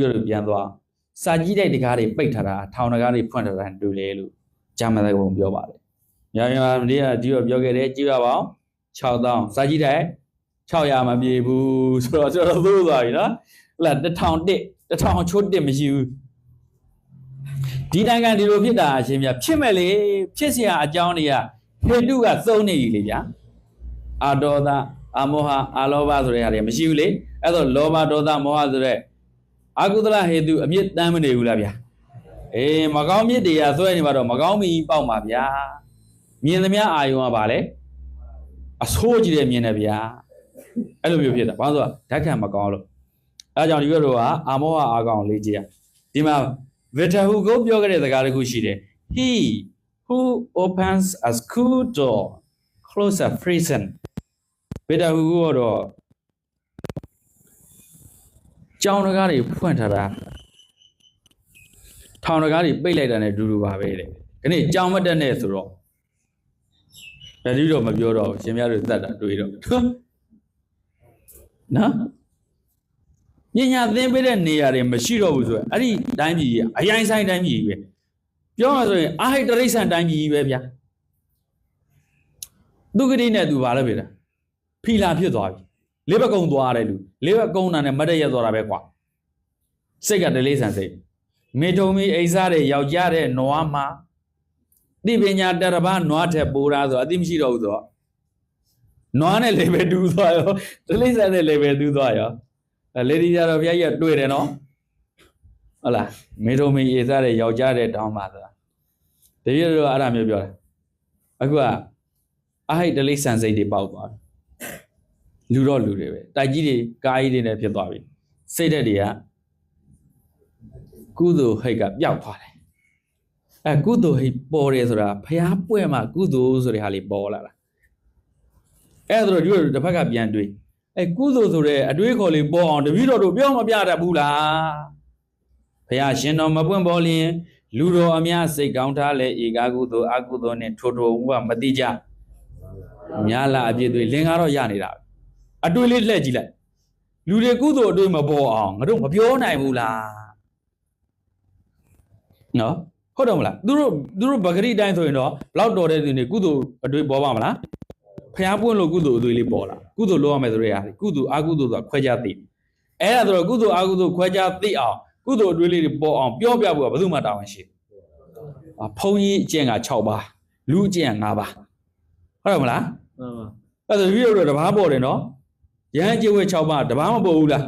ပြောလို့ပြန်သွားစာကြီးတဲ့တကားတွေပိတ်ထားတာထောင်တကားတွေဖွင့်ထားတာတူလေလို့ဂျာမန်သကောင်ပြောပါတယ်။ညာညာမလေးကဒီတော့ပြောခဲ့တယ်ကြည့်ရပါအောင်6000စာကြီးတဲ့600မပြေဘူးဆိုတော့ကျွန်တော်သိုးသွားပြီနော်။ဟလာ1000တစ်1000ချိုးတစ်မရှိဘူး။ဒီနိုင်ငံဒီလိုဖြစ်တာအရှင်မြတ်ဖြစ်မဲ့လေဖြစ်เสียအကြောင်းတွေကဟေတုကသုံးနေပြီလေဗျာ။အာဒေါသအာမောဟအာလောဘဆိုတဲ့ဟာတွေမရှိဘူးလေ။အဲ့တော့လောဘဒေါသမောဟဆိုတဲ့ အာကုသလဟေတုအမြင့်တမ်းမနေဘူးလားဗျာအေးမကောင်းမြစ်တွေကဆွဲနေမှာတော့မကောင်းမီပေါက်မှာဗျာမြင်သမျှအာယုံကပါလေအဆိုးကြီးတဲ့မြင်တယ်ဗျာအဲ့လိုမျိုးဖြစ်တာဘာလို့ဆိုတော့ဓာတ်ခံမကောင်းလို့အဲဒါကြောင့်ဒီဘက်တော့ကအာမောဟအာကောင်လေးကြည့်ရဒီမှာဗီတာဟူကိုပြောခဲ့တဲ့စကားတစ်ခုရှိတယ် he who opens a school door close a prison ဗီတာဟူကတော့ ကြောင်တကားတွေဖွင့်ထားတာထောင်တကားတွေပိတ်လိုက်တာနဲ့အတူတူပါပဲတဲ့ဒီနေ့ကြောင်မတက်နဲ့ဆိုတော့ဒါဒီတော့မပြောတော့ဘူးရှင်များတို့တတ်တာတွေးတော့နော်ပညာသင်ပေးတဲ့နေရာတွေမရှိတော့ဘူးဆိုရင်အဲ့ဒီတိုင်းပြည်ကြီးကအရင်ဆိုင်တိုင်းပြည်ကြီးပဲပြောမှဆိုရင်အာဟိတရိစ္ဆန်တိုင်းပြည်ကြီးပဲဗျာသူကတိနဲ့သူပါလဲဗျာဖီလာဖြစ်သွားပြီ လေးဘက်ကုံသွားတယ်လူလေးဘက်ကုံတာနဲ့မတ်တရက်သွားတာပဲကွာစိတ်ကတလေးဆန်စိတ်မေထုံမီအိစားတဲ့ယောက်ျားတဲ့နွားမှာတိပညာတရဘာနွားထက်ပိုတာဆိုအသိမရှိတော့ဘူးဆိုတော့နွားနဲ့လည်းပဲတူးသွားရောတလေးဆန်နဲ့လည်းပဲတူးသွားရောအဲလေဒီကြတော့ဘုရားကြီးကတွေ့တယ်နော်ဟုတ်လားမေထုံမီအိစားတဲ့ယောက်ျားတဲ့တောင်းပါဆိုတာတပည့်တော်အဲ့ဒါမျိုးပြောတယ်အခုကအဟိတ်တလေးဆန်စိတ်တွေပေါက်သွားတယ် လူတော့လူတွေပဲတိုက်ကြီးတွေကားကြီးတွေနဲ့ဖြစ်သွားပြီစိတ်ဓာတ်တွေကကုသိုလ်ဟိတ်ကပျောက်သွားတယ်အဲကုသိုလ်ဟိတ်ပေါ်တယ်ဆိုတာဖျားပွဲမှာကုသိုလ်ဆိုတဲ့ဟာလေးပေါ်လာတာအဲဒါတော့ဒီလိုတစ်ဖက်ကပြန်တွေးအဲကုသိုလ်ဆိုတဲ့အတွေးခေါ်လေးပေါ်အောင်တပည့်တော်တို့ပြောမပြတတ်ဘူးလားဖျားရှင်တော်မပွင့်ပေါ်လျင်လူတော်အများစိတ်ကောင်းထားလဲဧကာကုသိုလ်အကုသိုလ်နဲ့ထိုးထိုးဝမတိကြများလာအပြည့်တွေလင်္ကာတော့ရနေတာပဲ အတွေ့လေးလှည့်ကြည့်လိုက်လူတွေကုသိုလ်အတွေ့မပေါ်အောင်ငါတို့မပြောနိုင်ဘူးလားနော်ဟုတ်တော့မလားသူတို့သူတို့ဗဂရိတိုင်းဆိုရင်တော့ဘလောက်တော်တဲ့သူတွေကုသိုလ်အတွေ့ပေါ်ပါမလားဖျားပွင့်လို့ကုသိုလ်အတွေ့လေးပေါ်လာကုသိုလ်လုပ်ရမယ်ဆိုရရတယ်ကုသိုလ်အကုသိုလ်ဆိုတာခွဲခြားသိအဲ့ဒါဆိုတော့ကုသိုလ်အကုသိုလ်ခွဲခြားသိအောင်ကုသိုလ်အတွေ့လေးတွေပေါ်အောင်ပြောပြဖို့ကဘယ်သူမှတာဝန်ရှိတယ်အာဘုန်းကြီးအကျင့်က6ပါးလူအကျင့်က5ပါးဟုတ်တယ်မလားမှန်ပါအဲ့ဒါဗီဒီယိုတော့တဘာပေါ်တယ်နော် ရဟန်းကျင့်ဝတ်6ပါးတဘာမပေါ်ဘူးလား